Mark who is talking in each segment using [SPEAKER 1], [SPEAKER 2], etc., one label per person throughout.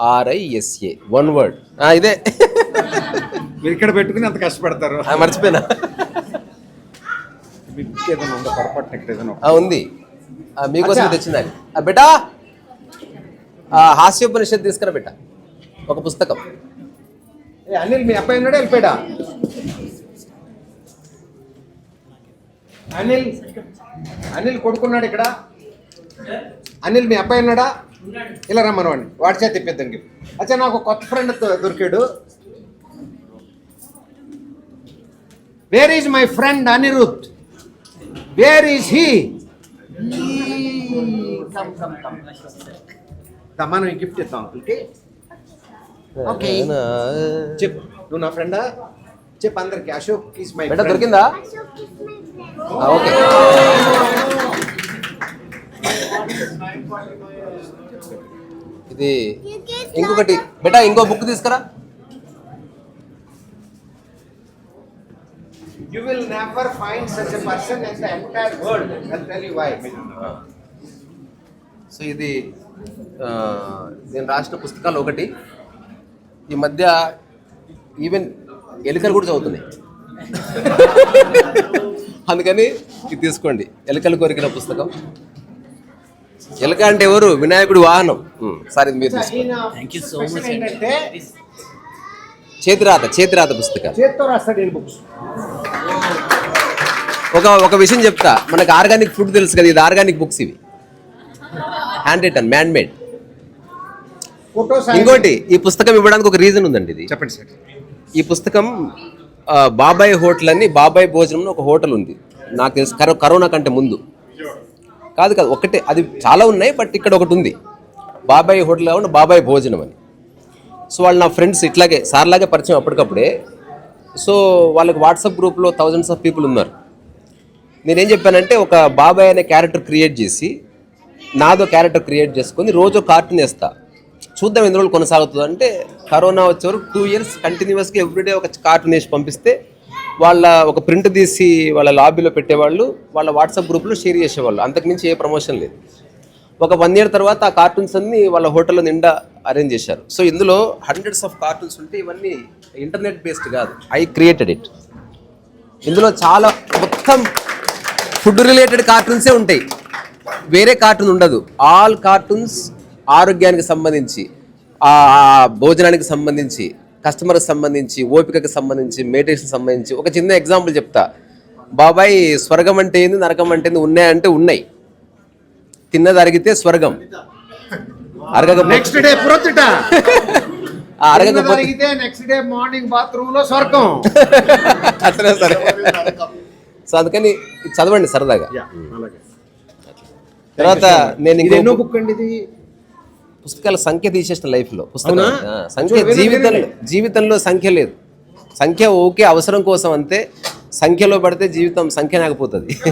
[SPEAKER 1] ఆర్ఐఎస్ఏ one word ఇదే.
[SPEAKER 2] మీరు ఇక్కడ పెట్టుకుని అంత కష్టపడతారు.
[SPEAKER 1] మర్చిపోయినా.
[SPEAKER 2] ఉందా?
[SPEAKER 1] మీకోసం. తెచ్చింది బేటా! ఆ, హాస్యోపనిషత్ తీసుకురా బేటా. ఒక పుస్తకం.
[SPEAKER 2] ఏ, అనిల్ మీ అబ్బాయి ఉన్నాడా? వెళ్ళిపోయాడా? అనిల్ అనిల్ కొడుకున్నాడు ఇక్కడ? అనిల్ మీ అబ్బాయి ఉన్నాడా? ఇలా రమ్మనవాడిని వాడి చేతి ఇప్పిద్దాం గిఫ్ట్. అచ్చా నాకు కొత్త ఫ్రెండ్ దొరికాడు. Where is my friend Anirudh where is he మనం గిఫ్ట్ ఇద్దాం అంకుల్కి ఓకే చెప్పు. నువ్వు నా ఫ్రెండా చెప్పు అందరికి. అశోక్ ఈస్ మై
[SPEAKER 1] బేటా దొరికిందా? ఓకే. ఇది ఇంకొకటి. బేటా ఇంకో బుక్ తీసుకురా.
[SPEAKER 2] You will never find such a person in the entire world I tell you why
[SPEAKER 1] so ఇది ఆ, నేను రాసిన పుస్తకాలు ఒకటి. ఈ మధ్య ఈవెన్ ఎలుకలు కూడా చదువుతున్నాయి. అందుకని ఇది తీసుకోండి. ఎలుకలు కొరికిన పుస్తకం. ఎలుక అంటే ఎవరు? వినాయకుడి వాహనం. సరే ఇది మీరు తీసుకోండి.
[SPEAKER 2] థ్యాంక్ యూ సో మచ్ ఏంటంటే
[SPEAKER 1] చేతిరాత చేతిరాత
[SPEAKER 2] చేత్తో రాస్తాడు బుక్స్.
[SPEAKER 1] ఒక ఒక విషయం చెప్తా. మనకు ఆర్గానిక్ ఫుడ్ తెలుసు కదా ఇది ఆర్గానిక్ బుక్స్ ఇవి. హ్యాండ్ రిటర్న్ మ్యాన్ మేడ్ ఇంకోటి ఈ పుస్తకం ఇవ్వడానికి ఒక రీజన్ ఉందండి ఇది.
[SPEAKER 2] చెప్పండి సార్.
[SPEAKER 1] ఈ పుస్తకం బాబాయ్ హోటల్ అని బాబాయ్ భోజనం ఒక హోటల్ ఉంది. నాకు తెలిసి కరో కరోనా కంటే ముందు. కాదు కాదు ఒకటే. అది చాలా ఉన్నాయి బట్ ఇక్కడ ఒకటి ఉంది. బాబాయ్ హోటల్ కాకుండా బాబాయ్ భోజనం అని. సో వాళ్ళు నా ఫ్రెండ్స్ ఇట్లాగే సార్లాగే పరిచయం అప్పటికప్పుడే. సో వాళ్ళకి వాట్సాప్ గ్రూప్లో థౌజండ్స్ ఆఫ్ పీపుల్ ఉన్నారు. నేనేం చెప్పానంటే ఒక బాబాయ్ అనే క్యారెక్టర్ క్రియేట్ చేసి నాదో క్యారెక్టర్ క్రియేట్ చేసుకొని రోజు కార్టూన్ వేస్తా. చూద్దాం ఎన్ని రోజులు కొనసాగుతుంది అంటే కరోనా వచ్చే వరకు టూ ఇయర్స్ కంటిన్యూస్గా ఎవ్రీడే ఒక కార్టూన్ వేసి పంపిస్తే వాళ్ళ ఒక ప్రింట్ తీసి వాళ్ళ లాబీలో పెట్టేవాళ్ళు వాళ్ళ వాట్సాప్ గ్రూప్లో షేర్ చేసేవాళ్ళు. అంతకుమించి ఏ ప్రమోషన్ లేదు. ఒక వన్ ఇయర్ తర్వాత ఆ కార్టూన్స్ అన్ని వాళ్ళ హోటల్లో నిండా అరేంజ్ చేశారు. సో ఇందులో హండ్రెడ్స్ ఆఫ్ కార్టూన్స్ ఉంటే ఇవన్నీ ఇంటర్నెట్ బేస్డ్ కాదు. ఐ క్రియేటెడ్ ఇట్ ఇందులో చాలా మొత్తం ఫుడ్ రిలేటెడ్ కార్టూన్సే ఉంటాయి. వేరే కార్టూన్ ఉండదు. ఆల్ కార్టూన్స్ ఆరోగ్యానికి సంబంధించి భోజనానికి సంబంధించి కస్టమర్కి సంబంధించి ఓపికకి సంబంధించి మెడిటేషన్ సంబంధించి ఒక చిన్న ఎగ్జాంపుల్ చెప్తా. బాబాయ్ స్వర్గం అంటే ఏంది నరకం అంటే ఏంది ఉన్నాయంటే ఉన్నాయి. తిన్నది అరిగితే స్వర్గం.
[SPEAKER 2] నెక్స్ట్ డే ప్రొద్దుట
[SPEAKER 1] ఆ అరగకపోతే
[SPEAKER 2] నెక్స్ట్ డే మార్నింగ్ బాత్రూమ్లో స్వర్గం.
[SPEAKER 1] అట్లనే సరే. సో అందుకని చదవండి సరదాగా. తర్వాత నేను
[SPEAKER 2] ఎన్నో
[SPEAKER 1] ఇంకో
[SPEAKER 2] బుక్ అండి ఇది?
[SPEAKER 1] పుస్తకాల సంఖ్య తీసేసిన లైఫ్లో పుస్తకం సంఖ్య జీవితంలో. జీవితంలో సంఖ్య లేదు. సంఖ్య ఓకే అవసరం కోసం అంతే. సంఖ్యలో పడితే జీవితం సంఖ్య నాకపోతుంది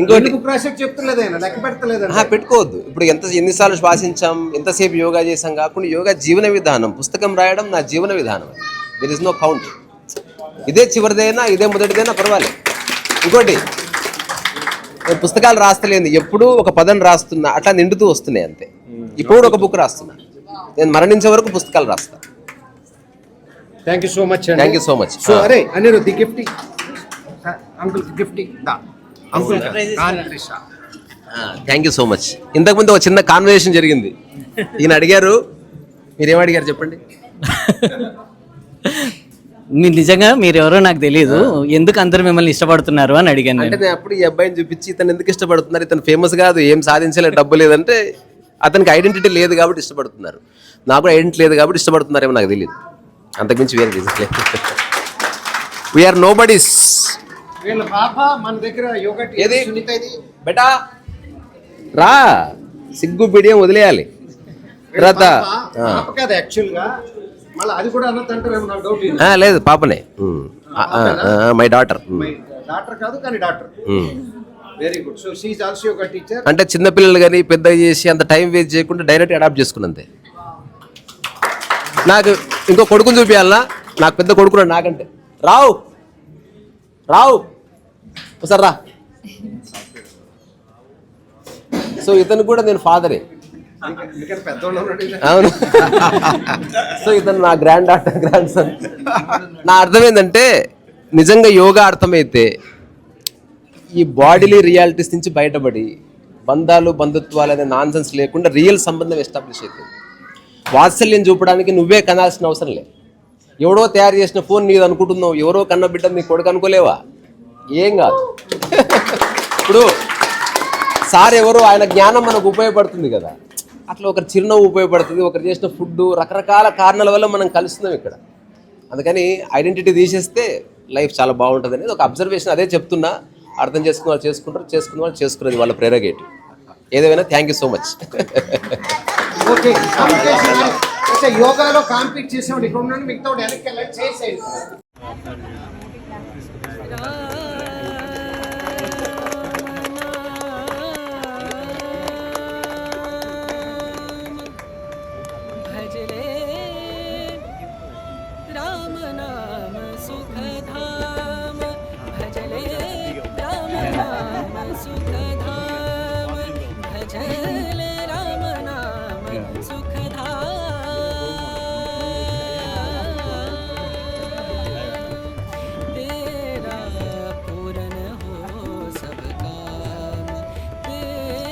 [SPEAKER 1] ఇంకోటి పెట్టుకోవద్దు. ఇప్పుడు ఎంత ఎన్నిసార్లు శ్వాసించాం ఎంతసేపు యోగా చేసాం కాకుండా యోగా జీవన విధానం పుస్తకం రాయడం నా జీవన విధానం. దెర్ ఇస్ నో కౌంట్ ఇదే చివరిదైనా ఇదే మొదటిదైనా పర్వాలేదు. ఇంకోటి పుస్తకాలు రాస్తలేను. ఎప్పుడూ ఒక పదం రాస్తున్నా అట్లా నిండుతూ వస్తున్నాయి అంతే. ఇప్పుడు ఒక బుక్ రాస్తున్నా. నేను మరణించే వరకు పుస్తకాలు రాస్తా.
[SPEAKER 2] Thank you so much
[SPEAKER 1] thank you so much
[SPEAKER 2] so అరే అనిరుద్ధి gift. Uncle gift. Uncle
[SPEAKER 1] thank you so much ఇంతకుముందు ఒక చిన్న కాన్వర్సేషన్ జరిగింది. ఈయన అడిగారు మీరేం అడిగారు చెప్పండి?
[SPEAKER 3] మీరు నిజంగా మీరు ఎవరో నాకు తెలియదు ఎందుకు అందరూ మిమ్మల్ని ఇష్టపడుతున్నారు అని అడిగాను
[SPEAKER 1] అంటే
[SPEAKER 3] నేను
[SPEAKER 1] అప్పుడు ఈ అబ్బాయిని చూపించి ఇతను ఎందుకు ఇష్టపడుతున్నారు? ఇతను ఫేమస్ కాదు ఏం సాధించలేదు డబ్బు లేదంటే అతనికి ఐడెంటిటీ లేదు కాబట్టి ఇష్టపడుతున్నారు. నాకు కూడా ఐడెంటిటీ లేదు కాబట్టి ఇష్టపడుతున్నారేమో నాకు తెలియదు అంతకుమించి వేరే రీజన్ లేదు. వీఆర్ నో బడీస్
[SPEAKER 2] వీళ్ళ పాప మన దగ్గర యోగా
[SPEAKER 1] ఏది?
[SPEAKER 2] సునీత ఇది.
[SPEAKER 1] బెటా రా. సిగ్గు బిడియం వదిలేయాలి. తర్వాత
[SPEAKER 2] పాప పాప కాదు
[SPEAKER 1] యాక్చువల్గా. లేదు పాపనే. మై డాటర్
[SPEAKER 2] డాక్టర్ కాదు కానీ doctor. Very good so she also yoga teacher
[SPEAKER 1] అంటే చిన్నపిల్లలు కానీ పెద్ద చేసి అంత టైం వేస్ట్ చేయకుండా డైరెక్ట్ అడాప్ట్ చేసుకున్నంతే. నాకు ఇంకో కొడుకుని చూపించాలనా నాకు పెద్ద కొడుకున్నాడు నాకంటే. రావు! రావు! ఒకసారి రా. సో ఇతను కూడా నేను ఫాదరే అవును. సో ఇతను నా గ్రాండ్ డాటర్ గ్రాండ్ సన్ నా అర్థం ఏంటంటే నిజంగా యోగా అర్థమైతే ఈ బాడీలీ రియాలిటీస్ నుంచి బయటపడి బంధాలు బంధుత్వాలు అనే నాన్సెన్స్ లేకుండా రియల్ సంబంధం ఎస్టాబ్లిష్ అవుతుంది వాత్సల్యం చూపడానికి నువ్వే కనాల్సిన అవసరం లే ఎవడో తయారు చేసిన ఫోన్ నీది అనుకుంటున్నావు ఎవరో కన్న బిడ్డ నీ కొడుకు అనుకోలేవా? ఏం కాదు. ఇప్పుడు సార్ ఎవరో ఆయన జ్ఞానం మనకు ఉపయోగపడుతుంది కదా. అట్లా ఒకరు చిరునవ్వు ఉపయోగపడుతుంది ఒకరు చేసిన ఫుడ్ రకరకాల కారణాల వల్ల మనం కలుస్తున్నాం ఇక్కడ. అందుకని ఐడెంటిటీ తీసేస్తే లైఫ్ చాలా బాగుంటుంది అనేది ఒక అబ్జర్వేషన్ అదే చెప్తున్నా. అర్థం చేసుకున్న వాళ్ళు చేసుకుంటారు చేసుకున్న వాళ్ళు చేసుకునేది వాళ్ళ ప్రేరగేట్ ఏదేమైనా thank you
[SPEAKER 2] so much okay యోగాలో కాంపీట్ చేసేవాడు మిగతా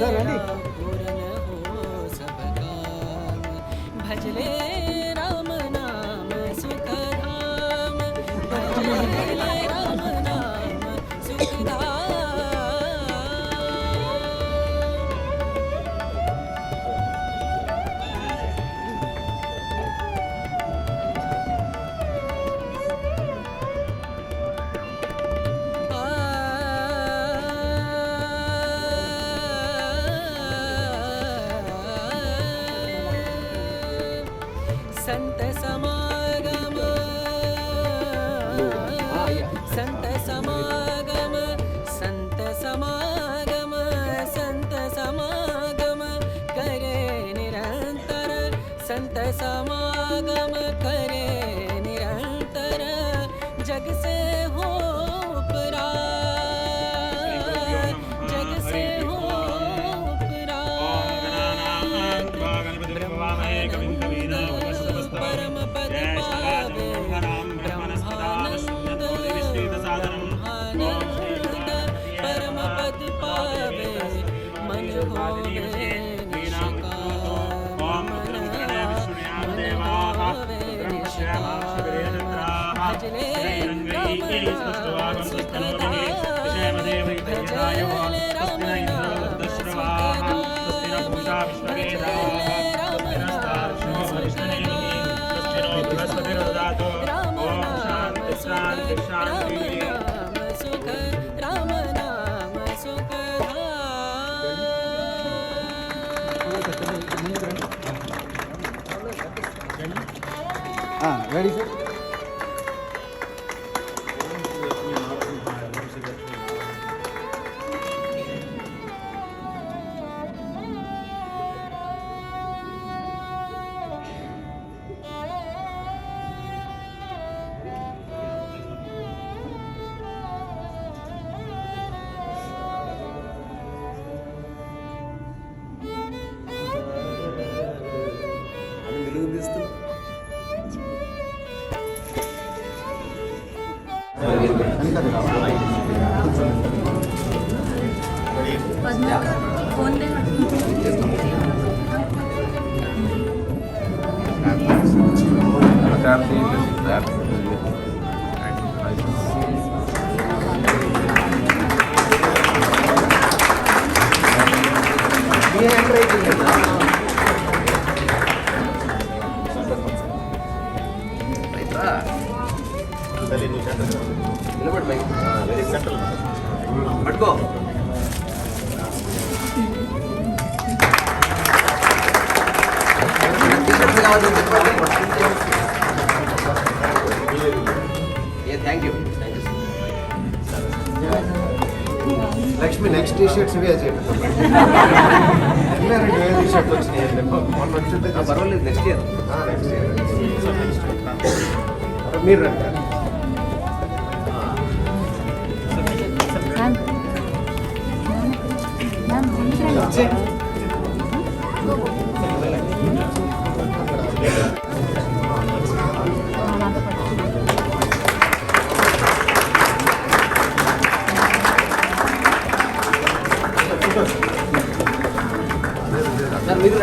[SPEAKER 4] Sir, ready? संत समागम करे। राम नाम सुखदाम भजले
[SPEAKER 1] Bien, Rey.
[SPEAKER 2] Lakshmi next T shirts ఇవే చేయండి రెండు వేల టీ షర్ట్ వచ్చినాయి మొన్న వచ్చింటే
[SPEAKER 1] పర్వాలేదు నెక్స్ట్ ఇయర్
[SPEAKER 2] నెక్స్ట్ ఇయర్ మీరు రండి
[SPEAKER 5] మ్యామ్
[SPEAKER 1] సార్ మీరు